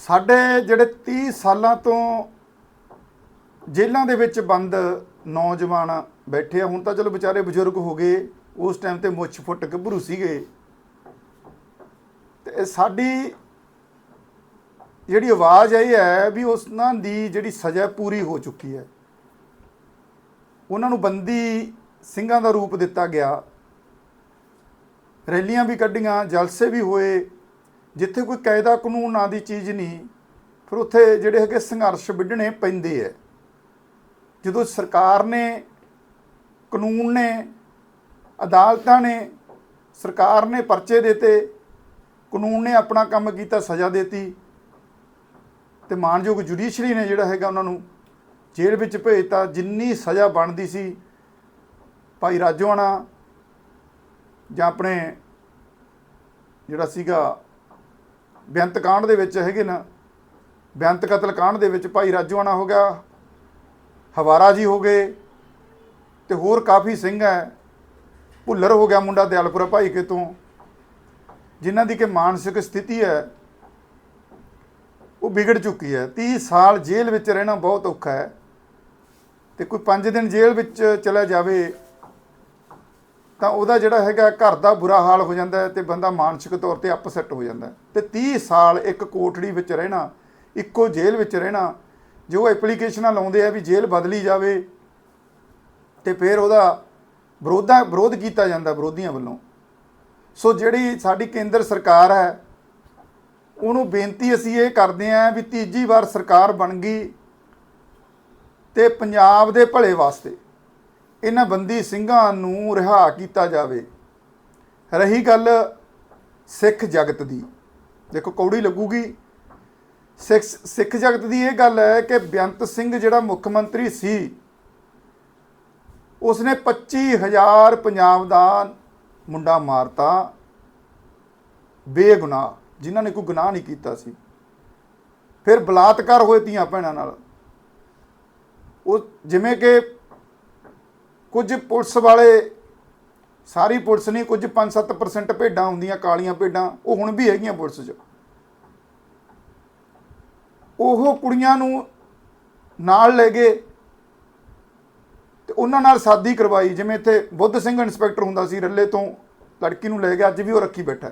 ਸਾਡੇ ਜਿਹੜੇ 30 ਸਾਲਾਂ ਤੋਂ ਜੇਲ੍ਹਾਂ ਦੇ ਵਿੱਚ ਬੰਦ ਨੌਜਵਾਨ ਬੈਠੇ ਆ, ਹੁਣ ਤਾਂ ਚਲੋ ਵਿਚਾਰੇ ਬਜ਼ੁਰਗ ਹੋ ਗਏ, ਉਸ ਟਾਈਮ ਤੇ ਮੁੱਛ ਫੁੱਟ ਗੱਭਰੂ ਸੀਗੇ। ਤੇ ਸਾਡੀ ਜਿਹੜੀ ਆਵਾਜ਼ ਆਈ ਹੈ ਵੀ ਉਸਨਾਂ ਦੀ ਜਿਹੜੀ ਸਜ਼ਾ ਪੂਰੀ ਹੋ ਚੁੱਕੀ ਹੈ। ਉਹਨਾਂ ਨੂੰ ਬੰਦੀ ਸਿੰਘਾਂ ਦਾ ਰੂਪ ਦਿੱਤਾ ਗਿਆ। ਰੈਲੀਆਂ ਵੀ ਕੱਢੀਆਂ, ਜਲਸੇ ਵੀ ਹੋਏ ਜਿੱਥੇ ਕੋਈ ਕਾਇਦਾ ਕਾਨੂੰਨ ਨਾਂ ਦੀ ਚੀਜ਼ ਨਹੀਂ, ਫਿਰ ਉੱਥੇ ਜਿਹੜੇ ਹੈਗੇ ਸੰਘਰਸ਼ ਵਿੱਢਣੇ ਪੈਂਦੇ ਐ। ਜਦੋਂ ਸਰਕਾਰ ਨੇ, ਕਾਨੂੰਨ ਨੇ, ਅਦਾਲਤਾਂ ਨੇ, ਸਰਕਾਰ ਨੇ ਪਰਚੇ ਦਿੱਤੇ, ਕਾਨੂੰਨ ਨੇ ਆਪਣਾ ਕੰਮ ਕੀਤਾ, ਸਜ਼ਾ ਦਿੱਤੀ, ਤੇ ਮਾਨਯੋਗ ਜੁਡੀਸ਼ਰੀ ਨੇ ਜਿਹੜਾ ਹੈਗਾ ਉਹਨਾਂ ਨੂੰ ਜੇਲ੍ਹ ਵਿੱਚ ਭੇਜਤਾ, ਜਿੰਨੀ ਸਜ਼ਾ ਬਣਦੀ ਸੀ, ਭਾਈ ਰਾਜੋਆਣਾ ਜਾਂ ਆਪਣੇ ਜਿਹੜਾ ਸੀਗਾ ਬੇਅੰਤ ਕਾਂਡ ਦੇ ਵਿੱਚ ਹੈਗੇ ਨਾ। ਬੇਅੰਤ ਕਤਲ ਕਾਂਡ ਦੇ ਵਿੱਚ ਭਾਈ ਰਾਜੋਆਣਾ ਹੋ ਗਿਆ, ਹਵਾਰਾ ਜੀ ਹੋ ਗਏ ਤੇ ਹੋਰ ਕਾਫੀ ਸਿੰਘ ਹੈ। ਭੁੱਲਰ ਹੋ ਗਿਆ ਮੁੰਡਾ ਦਿਆਲਪੁਰਾ ਭਾਈ ਕੇ ਤੋਂ, ਜਿਨ੍ਹਾਂ ਦੀ ਕਿ ਮਾਨਸਿਕ ਸਥਿਤੀ ਹੈ, ਉਹ ਵਿਗੜ ਚੁੱਕੀ ਹੈ। 30 ਸਾਲ ਜੇਲ੍ਹ ਵਿੱਚ ਰਹਿਣਾ ਬਹੁਤ ਔਖਾ ਹੈ ਤੇ ਕੋਈ 5 ਦਿਨ ਜੇਲ੍ਹ ਵਿੱਚ ਚਲਾ ਜਾਵੇ ਤਾਂ ਉਹਦਾ ਜਿਹੜਾ ਹੈਗਾ ਘਰ ਦਾ ਬੁਰਾ ਹਾਲ ਹੋ ਜਾਂਦਾ ਹੈ ਤੇ ਬੰਦਾ ਮਾਨਸਿਕ ਤੌਰ ਤੇ ਅਪਸੈਟ ਹੋ ਜਾਂਦਾ ਹੈ। ਤੇ 30 ਸਾਲ ਇੱਕ ਕੋਠੜੀ ਵਿੱਚ ਰਹਿਣਾ, ਇੱਕੋ ਜੇਲ੍ਹ ਵਿੱਚ ਰਹਿਣਾ, ਜੋ ਐਪਲੀਕੇਸ਼ਨਾਂ ਲਾਉਂਦੇ ਆ ਵੀ ਜੇਲ੍ਹ ਬਦਲੀ ਜਾਵੇ ਤੇ ਫਿਰ ਉਹਦਾ ਵਿਰੋਧਾ, ਵਿਰੋਧ ਕੀਤਾ ਜਾਂਦਾ ਵਿਰੋਧੀਆਂ ਵੱਲੋਂ ਸੋ ਜਿਹੜੀ ਸਾਡੀ ਕੇਂਦਰ ਸਰਕਾਰ ਹੈ, ਉਹਨੂੰ ਬੇਨਤੀ ਅਸੀਂ ਇਹ ਕਰਦੇ ਆਂ ਵੀ ਤੀਜੀ ਵਾਰ ਸਰਕਾਰ ਬਣ ਗਈ ਤੇ ਪੰਜਾਬ ਦੇ ਭਲੇ ਵਾਸਤੇ ਇਹਨਾਂ ਬੰਦੀ ਸਿੰਘਾਂ ਨੂੰ ਰਿਹਾ ਕੀਤਾ ਜਾਵੇ। ਰਹੀ ਗੱਲ ਸਿੱਖ ਜਗਤ ਦੀ। ਦੇਖੋ ਕੌੜੀ ਲੱਗੂਗੀ। ਸਿੱਖ ਸਿੱਖ ਜਗਤ ਦੀ ਇਹ ਗੱਲ ਹੈ ਕਿ ਬੇਅੰਤ ਸਿੰਘ ਜਿਹੜਾ ਮੁੱਖ ਮੰਤਰੀ ਸੀ, ਉਸਨੇ 25000 ਪੰਜਾਬ ਦਾ ਮੁੰਡਾ ਮਾਰਤਾ। ਬੇਗੁਨਾਹ, ਜਿਨ੍ਹਾਂ ਨੇ ਕੋਈ ਗੁਨਾਹ ਨਹੀਂ ਕੀਤਾ ਸੀ। ਫਿਰ ਬਲਾਤਕਾਰ ਹੋਏ ਧੀਆਂ ਭੈਣਾਂ ਨਾਲ। ਉਹ ਜਿਵੇਂ ਕਿ ਕੁਝ ਪੁਲਿਸ ਵਾਲੇ, ਸਾਰੀ ਪੁਲਿਸ ਨਹੀਂ, ਕੁਝ 5-7% ਭੇਡਾਂ ਹੁੰਦੀਆਂ, ਕਾਲੀਆਂ ਭੇਡਾਂ, ਉਹ ਹੁਣ ਵੀ ਹੈਗੀਆਂ ਪੁਲਿਸ 'ਚ। ਉਹ ਕੁੜੀਆਂ ਨੂੰ ਨਾਲ ਲੈ ਗਏ ਤੇ ਉਹਨਾਂ ਨਾਲ ਸਾਦੀ ਕਰਵਾਈ, ਜਿਵੇਂ ਇੱਥੇ ਬੁੱਧ ਸਿੰਘ ਇੰਸਪੈਕਟਰ ਹੁੰਦਾ ਸੀ, ਰੱਲੇ ਤੋਂ ਲੜਕੀ ਨੂੰ ਲੈ ਗਿਆ, ਅੱਜ ਵੀ ਉਹ ਰੱਖੀ ਬੈਠਾ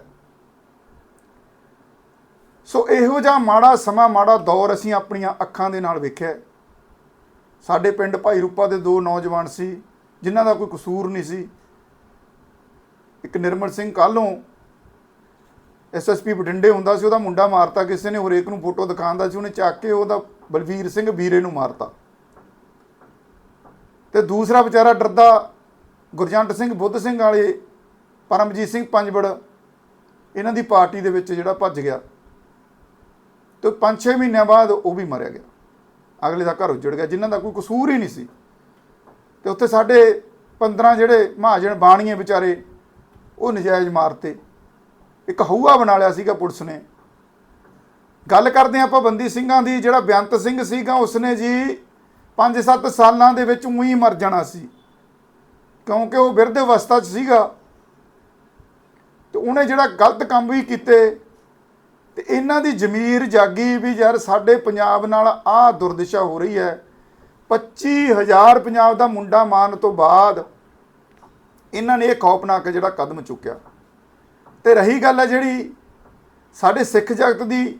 ਸੋ ਇਹੋ ਜਿਹਾ ਮਾੜਾ ਸਮਾਂ, ਮਾੜਾ ਦੌਰ ਅਸੀਂ ਆਪਣੀਆਂ ਅੱਖਾਂ ਦੇ ਨਾਲ ਵੇਖਿਆ ਸਾਡੇ ਪਿੰਡ ਭਾਈ ਰੂਪਾ ਦੇ ਦੋ ਨੌਜਵਾਨ ਸੀ ਜਿਨ੍ਹਾਂ ਦਾ ਕੋਈ ਕਸੂਰ ਨਹੀਂ ਸੀ। ਇੱਕ ਨਿਰਮਲ ਸਿੰਘ ਕਾਲੋਂ ਐਸਐਸਪੀ ਬਠਿੰਡੇ ਹੁੰਦਾ ਸੀ, ਉਹਦਾ ਮੁੰਡਾ ਮਾਰਤਾ ਕਿਸੇ ਨੇ ਹਰੇਕ ਨੂੰ ਫੋਟੋ ਦਿਖਾਉਂਦਾ ਸੀ, ਉਹਨੇ ਚੱਕ ਕੇ ਉਹਦਾ ਬਲਵੀਰ ਸਿੰਘ ਵੀਰੇ ਨੂੰ ਮਾਰਤਾ। ਤੇ ਦੂਸਰਾ ਵਿਚਾਰਾ ਡਰਦਾ ਗੁਰਜੰਟ ਸਿੰਘ, ਬੁੱਧ ਸਿੰਘ ਵਾਲੇ, ਪਰਮਜੀਤ ਸਿੰਘ ਪੰਜਵੜ, ਇਹਨਾਂ ਦੀ ਪਾਰਟੀ ਦੇ ਵਿੱਚ ਜਿਹੜਾ ਭੱਜ ਗਿਆ। ਤੇ 5-6 ਮਹੀਨਿਆਂ ਬਾਅਦ ਉਹ ਵੀ ਮਰਿਆ ਗਿਆ। ਅਗਲੇ ਦਾ ਘਰ ਉੱਜੜ ਗਿਆ, ਜਿਨ੍ਹਾਂ ਦਾ ਕੋਈ ਕਸੂਰ ਹੀ ਨਹੀਂ ਸੀ। ਤੇ ਉੱਥੇ ਸਾਡੇ 15 ਜਿਹੜੇ ਮਹਾਜਨ ਬਾਣੀਏ ਵਿਚਾਰੇ, ਉਹ ਨਜਾਇਜ਼ ਮਾਰਤੇ। ਇੱਕ ਹਊਆ ਬਣਾ ਲਿਆ ਸੀਗਾ ਪੁਲਿਸ ਨੇ। ਗੱਲ ਕਰਦੇ ਹਾਂ ਆਪਾਂ ਬੰਦੀ ਸਿੰਘਾਂ ਦੀ, ਜਿਹੜਾ ਬੇਅੰਤ ਸਿੰਘ ਸੀਗਾ, ਉਸਨੇ ਜੀ 5-7 ਸਾਲਾਂ ਦੇ ਵਿੱਚ ਉਹੀ ਮਰ ਜਾਣਾ ਸੀ। ਕਿਉਂਕਿ ਉਹ ਬਿਰਧ ਅਵਸਥਾ 'ਚ ਸੀਗਾ। ਤੇ ਉਹਨੇ ਜਿਹੜਾ ਗਲਤ ਕੰਮ ਵੀ ਕੀਤੇ, ਤੇ ਇਹਨਾਂ ਦੀ ਜ਼ਮੀਰ ਜਾਗੀ ਵੀ ਯਾਰ ਸਾਡੇ ਪੰਜਾਬ ਨਾਲ ਆਹ ਦੁਰਦਸ਼ਾ ਹੋ ਰਹੀ ਹੈ। 25000 ਪੰਜਾਬ ਦਾ ਮੁੰਡਾ ਮਾਰਨ ਤੋਂ ਬਾਅਦ ਇਹਨਾਂ ਨੇ ਇਹ ਖੌਫਨਾਕ ਜਿਹੜਾ ਕਦਮ ਚੁੱਕਿਆ। ਤੇ ਰਹੀ ਗੱਲ ਹੈ ਜਿਹੜੀ ਸਾਡੇ ਸਿੱਖ ਜਗਤ ਦੀ,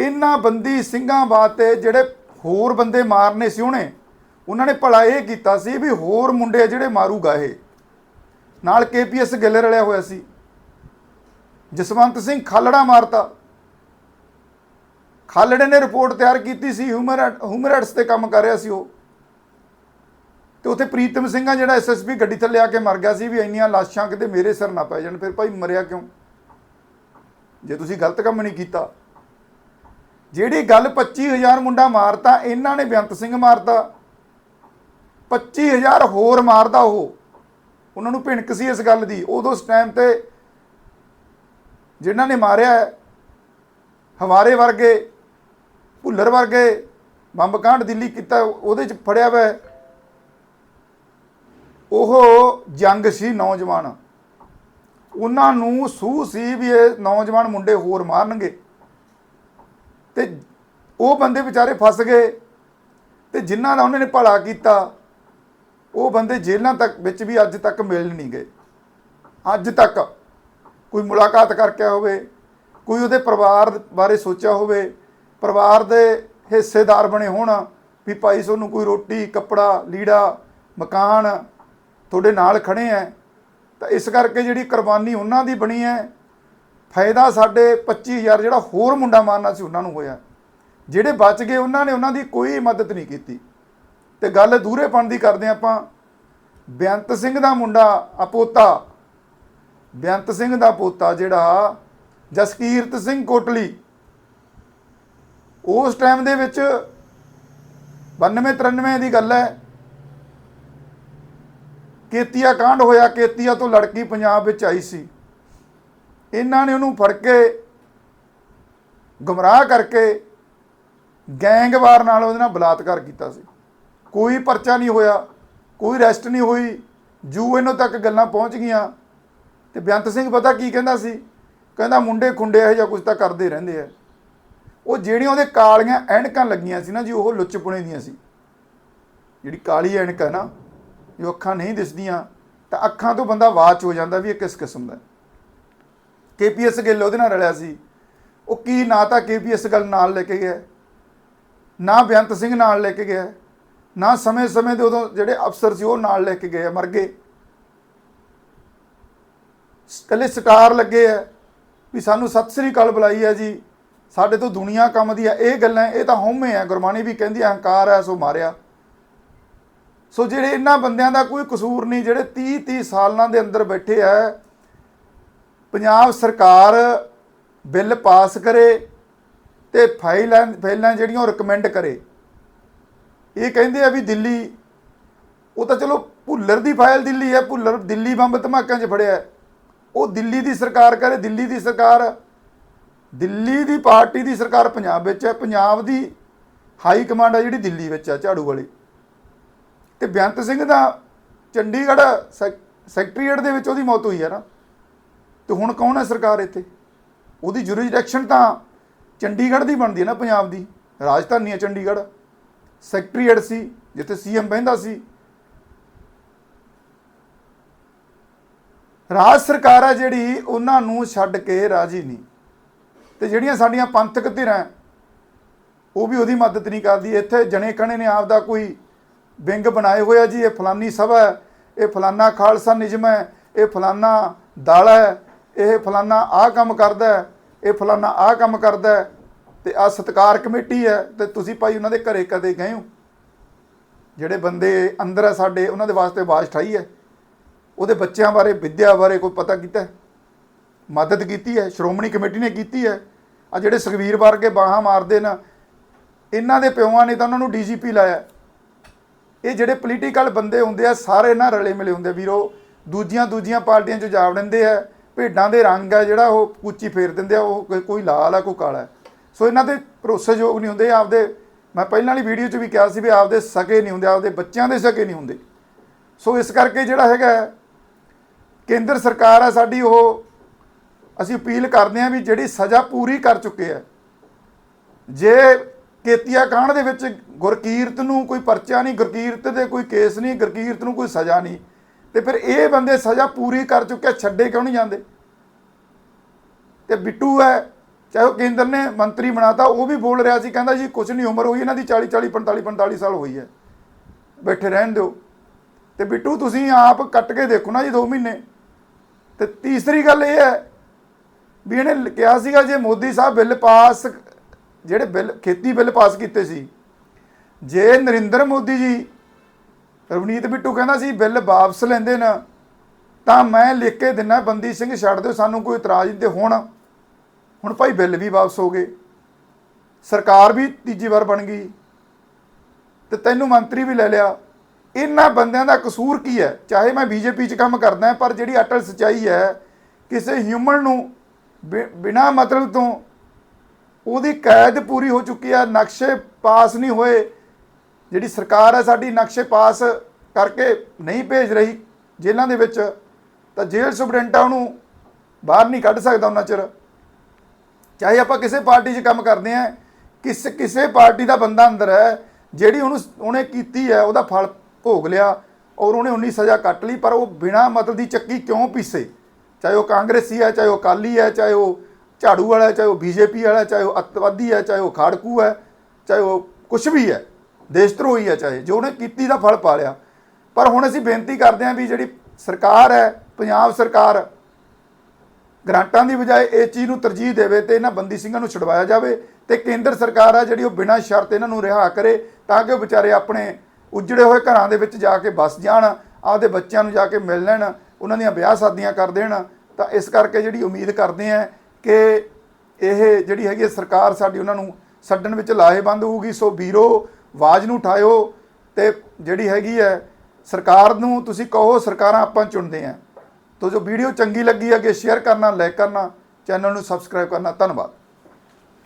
ਇਹਨਾਂ ਬੰਦੀ ਸਿੰਘਾਂ ਵਾਸਤੇ ਜਿਹੜੇ ਹੋਰ ਬੰਦੇ ਮਾਰਨੇ ਸੀ ਉਹਨੇ, ਉਹਨਾਂ ਨੇ ਭਲਾ ਇਹ ਕੀਤਾ ਸੀ ਵੀ ਹੋਰ ਮੁੰਡੇ ਜਿਹੜੇ ਮਾਰੂਗਾ ਇਹ। ਨਾਲ ਕੇਪੀਐਸ ਗਿੱਲ ਰਲਿਆ ਹੋਇਆ ਸੀ। ਜਸਵੰਤ ਸਿੰਘ ਖਾਲੜਾ ਮਾਰਤਾ। ਖਾਲੜੇ ਨੇ ਰਿਪੋਰਟ ਤਿਆਰ ਕੀਤੀ ਸੀ ਹਿਊਮਨ ਹਿਊਮਨ ਰਾਈਟਸ ਤੇ ਕੰਮ ਕਰ ਰਿਹਾ ਸੀ ਉਹ। ਤੇ ਉੱਥੇ ਪ੍ਰੀਤਮ ਸਿੰਘ ਆ ਜਿਹੜਾ ਐਸਐਸਪੀ ਗੱਡੀ ਥੱਲੇ ਆ ਕੇ ਮਰ ਗਿਆ ਸੀ ਵੀ ਇੰਨੀਆਂ ਲਾਸ਼ਾਂ ਕਿਤੇ ਮੇਰੇ ਸਿਰ ਨਾ ਪੈ ਜਾਣ ਫਿਰ ਭਾਈ ਮਰਿਆ ਕਿਉਂ? ਜੇ ਤੁਸੀਂ ਗਲਤ ਕੰਮ ਨਹੀਂ ਕੀਤਾ। ਜਿਹੜੀ ਗੱਲ 25000 ਮੁੰਡਾ ਮਾਰਤਾ ਇਹਨਾਂ ਨੇ ਬੇਅੰਤ ਸਿੰਘ ਮਾਰਤਾ। 25000 ਹੋਰ ਮਾਰਦਾ ਉਹ। ਉਹਨਾਂ ਨੂੰ ਭਿਣਕ ਸੀ ਇਸ ਗੱਲ ਦੀ। ਉਦੋਂ ਉਸ ਟਾਈਮ ਤੇ ਜਿਨ੍ਹਾਂ ਨੇ ਮਾਰਿਆ ਹੈ, ਹਵਾਰੇ ਵਰਗੇ ਭੁੱਲਰ ਵਰਗੇ ਬੰਬ ਕਾਂਡ ਦਿੱਲੀ ਕੀਤਾ, ਉਹਦੇ ਚ ਫੜਿਆ ਹੋਇਆ ਉਹ ਜੰਗ ਸੀ ਨੌਜਵਾਨ। ਉਹਨਾਂ ਨੂੰ ਸੂਹ ਸੀ ਵੀ ਇਹ ਨੌਜਵਾਨ ਮੁੰਡੇ ਹੋਰ ਮਾਰਨਗੇ। ਤੇ ਉਹ ਬੰਦੇ ਵਿਚਾਰੇ ਫਸ ਗਏ। ਤੇ ਜਿਨ੍ਹਾਂ ਦਾ ਉਹਨਾਂ ਨੇ ਭਲਾ ਕੀਤਾ, ਉਹ ਬੰਦੇ ਜੇਲ੍ਹਾਂ ਤੱਕ, ਵਿੱਚ ਵੀ ਅੱਜ ਤੱਕ ਮਿਲ ਨਹੀਂ ਗਏ। ਅੱਜ ਤੱਕ ਕੋਈ ਮੁਲਾਕਾਤ ਕਰਕੇ ਹੋਵੇ ਕੋਈ ਉਹਦੇ ਪਰਿਵਾਰ ਬਾਰੇ ਸੋਚਿਆ ਹੋਵੇ ਪਰਿਵਾਰ ਦੇ ਹਿੱਸੇਦਾਰ ਬਣੇ ਹੋਣ, ਵੀ ਭਾਈ ਤੁਹਾਨੂੰ ਕੋਈ ਰੋਟੀ, ਕੱਪੜਾ, ਲੀੜਾ, ਮਕਾਨ ਤੁਹਾਡੇ ਨਾਲ ਖੜੇ ਐ, ਤਾਂ ਇਸ ਕਰਕੇ ਜਿਹੜੀ ਕੁਰਬਾਨੀ ਉਹਨਾਂ ਦੀ ਬਣੀ ਹੈ ਫਾਇਦਾ ਸਾਡੇ 25000 ਜਿਹੜਾ ਹੋਰ ਮੁੰਡਾ ਮਾਰਨਾ ਸੀ ਉਹਨਾਂ ਨੂੰ ਹੋਇਆ। ਜਿਹੜੇ ਬਚ ਗਏ ਉਹਨਾਂ ਨੇ ਉਹਨਾਂ ਦੀ ਕੋਈ ਮਦਦ ਨਹੀਂ ਕੀਤੀ। ਤੇ ਗੱਲ ਦੂਰੇਪਣ ਦੀ ਕਰਦੇ ਹਾਂ ਆਪਾਂ। ਬੇਅੰਤ ਸਿੰਘ ਦਾ ਮੁੰਡਾ ਆਪੋਤਾ ਬੇਅੰਤ ਸਿੰਘ ਦਾ ਪੋਤਾ ਜਿਹੜਾ ਜਸਕੀਰਤ ਸਿੰਘ ਕੋਟਲੀ। ਉਸ ਟਾਈਮ ਦੇ ਵਿੱਚ 92 93 ਦੀ ਗੱਲ ਹੈ। ਕੇਤੀਆ ਕਾਂਡ ਹੋਇਆ, ਕੇਤੀਆ ਤੋਂ ਲੜਕੀ ਪੰਜਾਬ ਵਿੱਚ ਆਈ ਸੀ। ਇਹਨਾਂ ਨੇ ਉਹਨੂੰ ਫੜ ਕੇ ਗੁੰਮਰਾਹ ਕਰਕੇ ਗੈਂਗਵਾਰ ਨਾਲ ਉਹਦੇ ਨਾਲ ਬਲਾਤਕਾਰ ਕੀਤਾ ਸੀ। ਕੋਈ ਪਰਚਾ ਨਹੀਂ ਹੋਇਆ, ਕੋਈ ਰੈਸਟ ਨਹੀਂ ਹੋਈ। ਜੂ ਇਹਨੋਂ ਤੱਕ ਗੱਲਾਂ ਪਹੁੰਚ ਗਈਆਂ। ਤੇ ਬੇਅੰਤ ਸਿੰਘ ਪਤਾ ਕੀ ਕਹਿੰਦਾ ਸੀ? ਕਹਿੰਦਾ ਮੁੰਡੇ ਖੁੰਡੇ ਇਹ ਜਾਂ ਕੁਝ ਤਾਂ ਕਰਦੇ ਰਹਿੰਦੇ ਆ। ਉਹ ਜਿਹੜੀਆਂ ਉਹਦੇ ਕਾਲੀਆਂ ਐਨਕਾਂ ਲੱਗੀਆਂ ਸੀ ਨਾ ਜੀ ਉਹ ਲੁੱਚਪੁਣੇ ਦੀਆਂ ਸੀ। ਜਿਹੜੀ ਕਾਲੀ ਐਨਕ ਹੈ ਨਾ ਜੋ ਅੱਖਾਂ ਨਹੀਂ ਦਿਸਦੀਆਂ ਤਾਂ ਅੱਖਾਂ ਤੋਂ ਬੰਦਾ ਵਾਚ ਹੋ ਜਾਂਦਾ ਵੀ ਇਹ ਕਿਸ ਕਿਸਮ ਦਾ ਕੇਪੀਐਸ ਗਿੱਲ ਉਹਦੇ ਨਾਲ ਰਲਿਆ ਸੀ। ਉਹ ਕੀ ਨਾ ਤਾਂ ਕੇਪੀਐਸ ਗੱਲ ਨਾਲ ਲੈ ਕੇ ਗਿਆ ਨਾ ਬੇਅੰਤ ਸਿੰਘ ਨਾਲ ਲੈ ਕੇ ਗਿਆ ਨਾ ਸਮੇਂ-ਸਮੇਂ ਦੇ ਉਦੋਂ ਜਿਹੜੇ ਅਫਸਰ ਸੀ ਉਹ ਨਾਲ ਲੈ ਕੇ ਗਏ ਆ, ਮਰ ਗਏ। ਕੱਲੇ ਸਟਾਰ ਲੱਗੇ ਆ ਵੀ ਸਾਨੂੰ ਸਤਿ ਸ੍ਰੀ ਅਕਾਲ ਬੁਲਾਈ ਹੈ ਜੀ। ਸਾਡੇ ਤੋਂ ਦੁਨੀਆ ਕੰਮ ਦੀ ਆ ਇਹ ਗੱਲਾਂ ਇਹ ਤਾਂ ਹਉਮੈ ਆ ਗੁਰਬਾਣੀ ਵੀ ਕਹਿੰਦੀ ਆ, ਹੰਕਾਰ ਹੈ ਸੋ ਮਾਰਿਆ। ਸੋ ਜਿਹੜੇ ਇਹਨਾਂ ਬੰਦਿਆਂ ਦਾ ਕੋਈ ਕਸੂਰ ਨਹੀਂ ਜਿਹੜੇ 30 30 ਸਾਲਾਂ ਦੇ ਅੰਦਰ ਬੈਠੇ ਆ ਪੰਜਾਬ ਸਰਕਾਰ ਬਿੱਲ ਪਾਸ ਕਰੇ ਤੇ ਫਾਈਲਾਂ ਫਾਈਲਾਂ ਜਿਹੜੀਆਂ ਉਹ ਰეკਮੈਂਡ ਕਰੇ। ਇਹ ਕਹਿੰਦੇ ਆ ਵੀ ਦਿੱਲੀ ਉਹ ਤਾਂ ਚਲੋ ਭੁੱਲਰ ਦੀ ਫਾਈਲ ਦਿੱਲੀ ਹੈ ਭੁੱਲਰ ਦਿੱਲੀ ਬੰਬ ਧਮਾਕਿਆਂ 'ਚ ਫੜਿਆ। ਉਹ ਦਿੱਲੀ ਦੀ ਸਰਕਾਰ ਕਰੇ ਦਿੱਲੀ ਦੀ ਸਰਕਾਰ ਦਿੱਲੀ ਦੀ ਪਾਰਟੀ ਦੀ ਸਰਕਾਰ ਪੰਜਾਬ ਵਿੱਚ ਹੈ। ਪੰਜਾਬ ਦੀ ਹਾਈ ਕਮਾਂਡ ਹੈ ਜਿਹੜੀ ਦਿੱਲੀ ਵਿੱਚ ਹੈ ਝਾੜੂ ਵਾਲੀ। ਤੇ ਬੇਅੰਤ ਸਿੰਘ ਦਾ ਚੰਡੀਗੜ੍ਹ ਸੈਕ- ਸੈਕਟਰੀਏਟ ਦੇ ਵਿੱਚ ਉਹਦੀ ਮੌਤ ਹੋਈ ਹੈ ਨਾ। ਤੇ ਹੁਣ ਕੌਣ ਹੈ ਸਰਕਾਰ ਇੱਥੇ? ਉਹਦੀ ਜੁਰਿਸਡਿਕਸ਼ਨ ਤਾਂ ਚੰਡੀਗੜ੍ਹ ਦੀ ਬਣਦੀ ਹੈ ਨਾ ਪੰਜਾਬ ਦੀ। ਰਾਜਧਾਨੀ ਹੈ ਚੰਡੀਗੜ੍ਹ। ਸੈਕਟਰੀਏਟ ਸੀ, ਜਿੱਥੇ ਸੀਐਮ ਬਹਿੰਦਾ ਸੀ। ਰਾਜ ਸਰਕਾਰ ਹੈ ਜਿਹੜੀ, ਉਹਨਾਂ ਨੂੰ ਛੱਡ ਕੇ ਰਾਜੀ ਨਹੀਂ। ਤੇ ਜਿਹੜੀਆਂ ਸਾਡੀਆਂ ਪੰਥਕ ਧਿਰਾਂ ਉਹ ਵੀ ਉਹਦੀ ਮਦਦ ਨਹੀਂ ਕਰਦੀ। ਇੱਥੇ ਜਣੇ ਕਣੇ ਨੇ ਆਪਦਾ ਕੋਈ ਵਿੰਗ ਬਣਾਏ ਹੋਇਆ ਜੀ, ਇਹ ਫਲਾਨੀ ਸਭਾ ਹੈ, ਇਹ ਫਲਾਨਾ ਖਾਲਸਾ ਨਿਜਮ ਹੈ, ਇਹ ਫਲਾਨਾ ਦਲ ਹੈ, ਇਹ ਫਲਾਨਾ ਆਹ ਕੰਮ ਕਰਦਾ ਹੈ, ਇਹ ਫਲਾਨਾ ਆਹ ਕੰਮ ਕਰਦਾ ਹੈ, ਤੇ ਆ ਸਤਕਾਰ ਕਮੇਟੀ ਹੈ, ਤੇ ਤੁਸੀਂ ਭਾਈ ਉਹਨਾਂ ਦੇ ਘਰੇ ਕਦੇ ਗਏ ਹੋ? ਜਿਹੜੇ ਬੰਦੇ ਅੰਦਰ ਆ ਸਾਡੇ, ਉਹਨਾਂ ਦੇ ਵਾਸਤੇ ਆਵਾਜ਼ ਠਾਈ ਹੈ। ਉਹਦੇ ਬੱਚਿਆਂ ਬਾਰੇ, ਵਿਦਿਆ ਬਾਰੇ ਕੋਈ ਪਤਾ ਕੀਤਾ ਮਦਦ ਕੀਤੀ ਹੈ, ਸ਼੍ਰੋਮਣੀ ਕਮੇਟੀ ਨੇ ਕੀਤੀ ਹੈ। ਆ ਜਿਹੜੇ ਸੁਖਵੀਰ ਵਰਗੇ ਬਾਹਾਂ ਮਾਰਦੇ ਨੇ, ਇਹਨਾਂ ਦੇ ਪਿਓਾਂ ਨੇ ਤਾਂ ਉਹਨਾਂ ਨੂੰ ਡੀਜੀਪੀ ਲਾਇਆ। ਇਹ ਜਿਹੜੇ ਪੋਲੀਟੀਕਲ ਬੰਦੇ ਹੁੰਦੇ ਆ, ਸਾਰੇ ਨਾ ਰਲੇ ਮਿਲੇ ਹੁੰਦੇ ਵੀਰੋ, ਦੂਜੀਆਂ ਦੂਜੀਆਂ ਪਾਰਟੀਆਂ 'ਚ ਜਾ ਵੜਦੇ ਆ, ਭੇਡਾਂ ਦੇ ਰੰਗ ਆ ਜਿਹੜਾ ਉਹ ਕੁੱਚੀ ਫੇਰ ਦਿੰਦੇ ਆ, ਉਹ ਕੋਈ- ਲਾਲ ਆ, ਕੋਈ ਕਾਲਾ ਸੋ ਇਹਨਾਂ ਦੇ ਭਰੋਸੇਯੋਗ ਨਹੀਂ ਹੁੰਦੇ, ਆਪਦੇ, ਮੈਂ ਪਹਿਲਾਂ ਵਾਲੀ ਵੀਡੀਓ 'ਚ ਵੀ ਕਿਹਾ ਸੀ ਵੀ ਆਪਦੇ ਸਕੇ ਨਹੀਂ ਹੁੰਦੇ, ਆਪਦੇ ਬੱਚਿਆਂ ਦੇ ਸਕੇ ਨਹੀਂ ਹੁੰਦੇ। ਸੋ ਇਸ ਕਰਕੇ ਜਿਹੜਾ ਹੈਗਾ, ਕੇਂਦਰ ਸਰਕਾਰ ਆ ਸਾਡੀ, ਉਹ ਅਸੀਂ ਅਪੀਲ ਕਰਦੇ ਹਾਂ ਵੀ ਜਿਹੜੀ ਸਜ਼ਾ ਪੂਰੀ ਕਰ ਚੁੱਕੇ ਆ, ਜੇ ਕੇਤੀਆ ਕਾਂਡ ਦੇ ਵਿੱਚ ਗੁਰਕੀਰਤ ਨੂੰ ਕੋਈ ਪਰਚਾ ਨਹੀਂ, ਗੁਰਕੀਰਤ ਦੇ ਕੋਈ ਕੇਸ ਨਹੀਂ, ਗੁਰਕੀਰਤ ਨੂੰ ਕੋਈ ਸਜ਼ਾ ਨਹੀਂ, ਤੇ ਫਿਰ ਇਹ ਬੰਦੇ ਸਜ਼ਾ ਪੂਰੀ ਕਰ ਚੁੱਕੇ ਛੱਡੇ ਕਿਉਂ ਨਹੀਂ ਜਾਂਦੇ? ਤੇ ਬਿੱਟੂ ਹੈ, ਚਾਹੇ ਉਹ ਕੇਂਦਰ ਨੇ ਮੰਤਰੀ ਬਣਾਤਾ, ਉਹ ਵੀ ਬੋਲ ਰਿਹਾ ਸੀ, ਕਹਿੰਦਾ ਜੀ ਕੁਛ ਨਹੀਂ, ਉਮਰ ਹੋਈ, ਇਹਨਾਂ ਦੀ 40 40 45 45 ਸਾਲ ਹੋਈ ਹੈ, ਬੈਠੇ ਰਹਿਣ ਦਿਓ। ਤੇ ਬਿੱਟੂ ਤੁਸੀਂ ਆਪ ਕੱਟ ਕੇ ਦੇਖੋ ਨਾ ਜੀ 2 ਮਹੀਨੇ। ਤੇ ਤੀਸਰੀ ਗੱਲ ਇਹ ਹੈ ਵੀ ਇਹਨੇ ਕਿਹਾ ਸੀਗਾ ਜੇ ਮੋਦੀ ਸਾਹਿਬ ਬਿੱਲ ਪਾਸ ਜਿਹੜੇ ਬਿੱਲ, ਖੇਤੀ ਬਿੱਲ ਪਾਸ ਕੀਤੇ ਸੀ, ਜੇ ਨਰਿੰਦਰ ਮੋਦੀ ਜੀ, ਰਵਨੀਤ ਬਿੱਟੂ ਕਹਿੰਦਾ ਸੀ ਬਿੱਲ ਵਾਪਸ ਲੈਂਦੇ ਨਾ, ਤਾਂ ਮੈਂ ਲਿਖ ਕੇ ਦਿਨਾ ਬੰਦੀ ਸਿੰਘ ਛੱਡ ਦਿਓ, ਸਾਨੂੰ ਕੋਈ ਇਤਰਾਜ਼ ਨਹੀਂ ਤੇ ਹੁਣ। ਹੁਣ ਭਾਈ ਬਿੱਲ ਵੀ ਵਾਪਸ ਹੋ ਗਏ। ਸਰਕਾਰ ਵੀ ਤੀਜੀ ਵਾਰ ਬਣ ਗਈ। ਤੇ ਤੈਨੂੰ ਮੰਤਰੀ ਵੀ ਲੈ ਲਿਆ। ਇਹਨਾਂ ਬੰਦਿਆਂ ਦਾ ਕਸੂਰ ਕੀ ਹੈ? ਚਾਹੇ ਮੈਂ ਬੀਜੇਪੀ 'ਚ ਕੰਮ ਕਰਦਾ, ਪਰ ਜਿਹੜੀ ਅਟਲ ਸਚਾਈ ਹੈ, ਕਿਸੇ ਹਿਊਮਨ ਨੂੰ ਬਿਨਾਂ ਮਤਲਬ ਤੋਂ ਉਹਦੀ ਕੈਦ ਪੂਰੀ ਹੋ ਚੁੱਕੀ ਹੈ ਨਕਸ਼ੇ ਪਾਸ ਨਹੀਂ ਹੋਏ। ਜਿਹੜੀ ਸਰਕਾਰ ਹੈ ਸਾਡੀ ਨਕਸ਼ੇ ਪਾਸ ਕਰਕੇ ਨਹੀਂ ਭੇਜ ਰਹੀ ਜੇਲ੍ਹਾਂ ਦੇ ਵਿੱਚ, ਤਾਂ ਜੇਲ੍ਹ ਸੁਪਰਡੈਂਟ ਆ ਉਹਨੂੰ ਬਾਹਰ ਨਹੀਂ ਕੱਢ ਸਕਦਾ ਉਹਨਾਂ ਚਿਰ। ਚਾਹੇ ਆਪਾਂ ਕਿਸੇ ਪਾਰਟੀ 'ਚ ਕੰਮ ਕਰਦੇ ਆਂ, ਕਿਸ ਕਿਸੇ ਪਾਰਟੀ ਦਾ ਬੰਦਾ ਅੰਦਰ ਹੈ, ਜਿਹੜੀ ਉਹਨੂੰ ਉਹਨੇ ਕੀਤੀ ਹੈ, ਉਹਦਾ ਫਲ ਭੋਗ ਲਿਆ ਔਰ ਉਹਨੇ ਉਨੀ ਸਜ਼ਾ ਕੱਟ ਲਈ, ਪਰ ਉਹ ਬਿਨਾ ਮਤਲਬ ਦੀ ਚੱਕੀ ਕਿਉਂ ਪੀਸੇ? ਚਾਹੇ ਉਹ ਕਾਂਗਰਸੀ ਹੈ ਚਾਹੇ ਉਹ ਅਕਾਲੀ ਹੈ ਚਾਹੇ ਉਹ ਝਾੜੂ ਵਾਲਾ ਹੈ, ਚਾਹੇ ਉਹ ਬੀਜੇਪੀ ਵਾਲਾ ਚਾਹੇ ਉਹ ਅੱਤਵਾਦੀ ਹੈ ਚਾਹੇ ਉਹ ਖਾੜਕੂ ਹੈ ਚਾਹੇ ਉਹ ਕੁਝ ਵੀ ਹੈ ਦੇਸ਼ ਧਰੋਹੀ ਹੈ ਚਾਹੇ ਜੋ ਉਹਨੇ ਕੀਤੀ ਦਾ ਫਲ ਪਾ ਲਿਆ। ਪਰ ਹੁਣ ਅਸੀਂ ਬੇਨਤੀ ਕਰਦੇ ਹਾਂ ਵੀ ਜਿਹੜੀ ਸਰਕਾਰ ਹੈ ਪੰਜਾਬ ਸਰਕਾਰ ਗ੍ਰਾਂਟਾਂ ਦੀ ਬਜਾਏ ਇਹ ਚੀਜ਼ ਨੂੰ ਤਰਜੀਹ ਦੇਵੇ ਤੇ ਇਹਨਾਂ ਬੰਦੀ ਸਿੰਘਾਂ ਨੂੰ ਛੁਡਵਾਇਆ ਜਾਵੇ ਤੇ ਕੇਂਦਰ ਸਰਕਾਰ ਆ ਜਿਹੜੀ ਉਹ ਬਿਨਾਂ ਸ਼ਰਤ ਇਹਨਾਂ ਨੂੰ ਰਿਹਾ ਕਰੇ ਤਾਂ ਕਿ ਉਹ ਵਿਚਾਰੇ ਆਪਣੇ ਉਜੜੇ ਹੋਏ ਘਰਾਂ ਦੇ ਵਿੱਚ ਜਾ ਕੇ ਬਸ ਜਾਣ ਆਪਦੇ ਬੱਚਿਆਂ ਨੂੰ ਜਾ ਕੇ ਮਿਲ ਲੈਣ ਉਹਨਾਂ ਦੀਆਂ ਵਿਆਹ ਸ਼ਾਦੀਆਂ ਕਰ ਦੇਣ, ਤਾਂ ਇਸ ਕਰਕੇ ਜਿਹੜੀ ਉਮੀਦ ਕਰਦੇ ਆ ਕਿ ਇਹ ਜਿਹੜੀ ਹੈਗੀ ਹੈ ਸਰਕਾਰ ਸਾਡੀ ਉਹਨਾਂ ਨੂੰ ਛੱਡਣ ਵਿੱਚ ਲਾਹੇਬੰਦ ਹੋਊਗੀ। ਸੋ ਵੀਰੋ, ਆਵਾਜ਼ ਨੂੰ ਉਠਾਇਓ ਤੇ ਜਿਹੜੀ ਹੈਗੀ ਹੈ ਸਰਕਾਰ ਨੂੰ ਤੁਸੀਂ ਕਹੋ, ਸਰਕਾਰਾਂ ਆਪਾਂ ਚੁਣਦੇ ਆ। ਤੋ ਜੋ ਵੀਡੀਓ ਚੰਗੀ ਲੱਗੀ ਹੈ ਕਿ ਸ਼ੇਅਰ ਕਰਨਾ ਲਾਈਕ ਕਰਨਾ ਚੈਨਲ ਨੂੰ ਸਬਸਕ੍ਰਾਈਬ ਕਰਨਾ। ਧੰਨਵਾਦ।